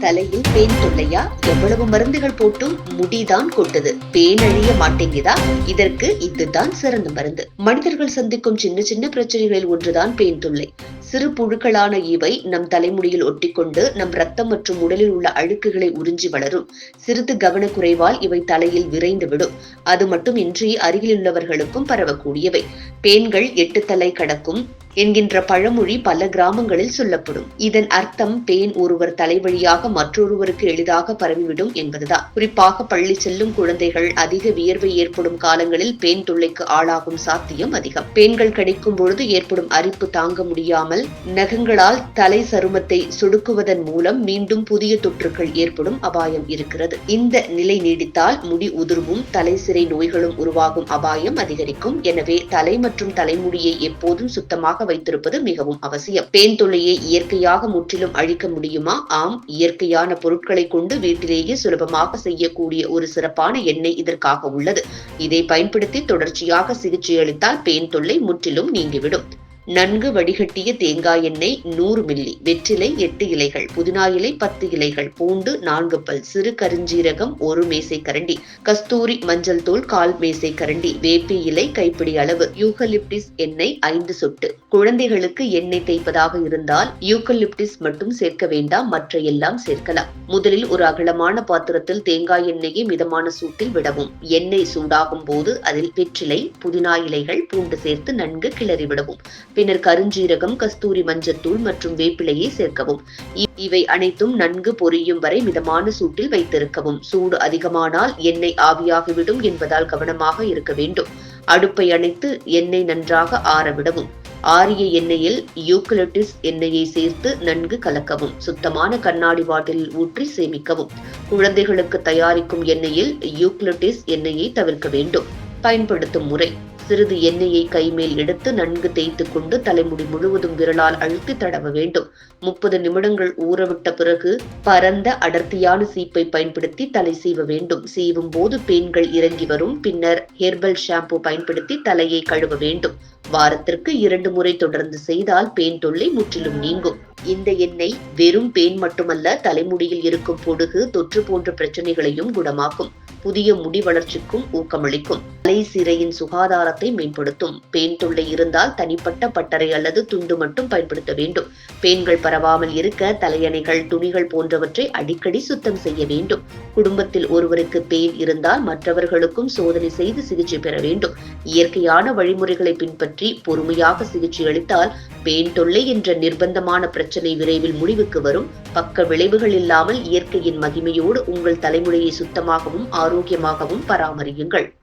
தலையில் பேன் தொல்லையா? எவ்வளவு மருந்துகள் போட்டும் முடிதான் கொட்டுது. பேன் அழிய மாட்டேங்குதா? இதற்கு இதுதான் சிறந்த மருந்து. மனிதர்கள் சந்திக்கும் சின்ன சின்ன பிரச்சனைகளில் ஒன்றுதான் பேன் தொல்லை. சிறு புழுக்களான இவை நம் தலைமுடியில் ஒட்டிக்கொண்டு நம் ரத்தம் மற்றும் உடலில் உள்ள அழுக்குகளை உறிஞ்சி வளரும். சிறிது கவனக்குறைவால் இவை தலையில் விரைந்து விடும் அது மட்டுமின்றி அருகிலுள்ளவர்களுக்கும் பரவக்கூடியவை. பேன்கள் எட்டு தலை கடக்கும் என்கின்ற பழமொழி பல கிராமங்களில் சொல்லப்படும். இதன் அர்த்தம் பேன் ஒருவர் தலைவழியாக மற்றொருவருக்கு எளிதாக பரவிவிடும் என்பதுதான். குறிப்பாக பள்ளி செல்லும் குழந்தைகள் அதிக வியர்வை ஏற்படும் காலங்களில் பேன் தொல்லைக்கு ஆளாகும் சாத்தியம் அதிகம். பேன்கள் கிடைக்கும் பொழுது ஏற்படும் அரிப்பு தாங்க முடியாமல் நகங்களால் தலை சருமத்தை சுடுக்குவதன் மூலம் மீண்டும் புதிய தொற்றுகள் ஏற்படும் அபாயம் இருக்கிறது. இந்த நிலை நீடித்தால் முடி உதிர்வும் தலை சிறை நோய்களும் உருவாகும் அபாயம் அதிகரிக்கும். எனவே தலை மற்றும் தலைமுடியை எப்போதும் சுத்தமாக வைத்திருப்பது மிகவும் அவசியம். பேன் இயற்கையாக முற்றிலும் அழிக்க முடியுமா? ஆம் இயற்கையான பொருட்களை கொண்டு வீட்டிலேயே சுலபமாக செய்யக்கூடிய ஒரு சிறப்பான எண்ணெய் இதற்காக உள்ளது. இதை பயன்படுத்தி தொடர்ச்சியாக சிகிச்சை அளித்தால் பேன் தொல்லை முற்றிலும் நீங்கிவிடும். நன்கு வடிகட்டிய தேங்காய் எண்ணெய் நூறு மில்லி வெற்றிலை எட்டு இலைகள் புதினா இலை பத்து இலைகள் பூண்டு நான்கு பல் சிறு கருஞ்சீரகம் ஒரு மேசை கரண்டி கஸ்தூரி மஞ்சள் தூள் கால் மேசை கரண்டி வேப்பி இலை கைப்பிடி அளவு யூகலிப்டிஸ் எண்ணெய் ஐந்து சொட்டு. குழந்தைகளுக்கு எண்ணெய் தேய்ப்பதாக இருந்தால் யூகலிப்டிஸ் மட்டும் சேர்க்க வேண்டாம் மற்ற எல்லாம் சேர்க்கலாம். முதலில் ஒரு அகலமான பாத்திரத்தில் தேங்காய் எண்ணெயை மிதமான சூட்டில் விடவும். எண்ணெய் சூடாகும் போது அதில் வெற்றிலை புதினா இலைகள் பூண்டு சேர்த்து நன்கு கிளறிவிடவும். பின்னர் கருஞ்சீரகம் கஸ்தூரி மஞ்சத்தூள் மற்றும் வேப்பிலையை சேர்க்கவும். இ- இவை அனைத்தும் நன்கு பொரியும் வரை மிதமான சூட்டில் வைத்திருக்கவும். சூடு அதிகமானால் எண்ணெய் ஆவியாகிவிடும் என்பதால் கவனமாக இருக்க வேண்டும். அடுப்பை அணைத்து எண்ணெய் நன்றாக ஆறவிடவும். ஆரிய எண்ணெயில் யூக்கலிப்டிஸ் எண்ணெயை சேர்த்து நன்கு கலக்கவும். சுத்தமான கண்ணாடி பாட்டிலில் ஊற்றி சேமிக்கவும். குழந்தைகளுக்கு தயாரிக்கும் எண்ணெயில் யூக்லிட்டிஸ் எண்ணெயை தவிர்க்க வேண்டும். பயன்படுத்தும் முறை. சிறிது எண்ணெயை கைமேல் எடுத்து நன்கு தேய்த்து கொண்டு தலைமுடி முழுவதும் விரலால் அழுத்தி தடவ வேண்டும். முப்பது நிமிடங்கள் ஊறவிட்ட பிறகு பரந்த அடர்த்தியான சீப்பை பயன்படுத்தி தலை சீவ வேண்டும். சீவும் போது பேன்கள் இறங்கி வரும். பின்னர் ஹெர்பல் ஷாம்பு பயன்படுத்தி தலையை கழுவ வேண்டும். வாரத்திற்கு இரண்டு முறை தொடர்ந்து செய்தால் பேன் தொல்லை முற்றிலும் நீங்கும். இந்த எண்ணெய் வெறும் பேன் மட்டுமல்ல தலைமுடியில் இருக்கும் பொடுகு தொற்று போன்ற பிரச்சனைகளையும் குணமாக்கும். புதிய முடி வளர்ச்சிக்கும் ஊக்கமளிக்கும். தலை சிறையின் சுகாதாரத்தை மேம்படுத்தும். பேன் தொல்லை இருந்தால் தனிப்பட்ட பட்டறை அல்லது துண்டு மட்டும் பயன்படுத்த வேண்டும். பேன்கள் பரவாமல் இருக்க தலையணைகள் துணிகள் போன்றவற்றை அடிக்கடி சுத்தம் செய்ய வேண்டும். குடும்பத்தில் ஒருவருக்கு பேன் இருந்தால் மற்றவர்களுக்கும் சோதனை செய்து சிகிச்சை பெற வேண்டும். இயற்கையான வழிமுறைகளை பின்பற்றி பொறுமையாக சிகிச்சை அளித்தால் பேன் தொல்லை என்ற நிர்பந்தமான பிரச்சனை விரைவில் முடிவுக்கு வரும். பக்க விளைவுகள் இல்லாமல் இயற்கையின் மகிமையோடு உங்கள் தலைமுறையை சுத்தமாகவும் ஆரோக்கியமாகவும் பராமரியுங்கள்.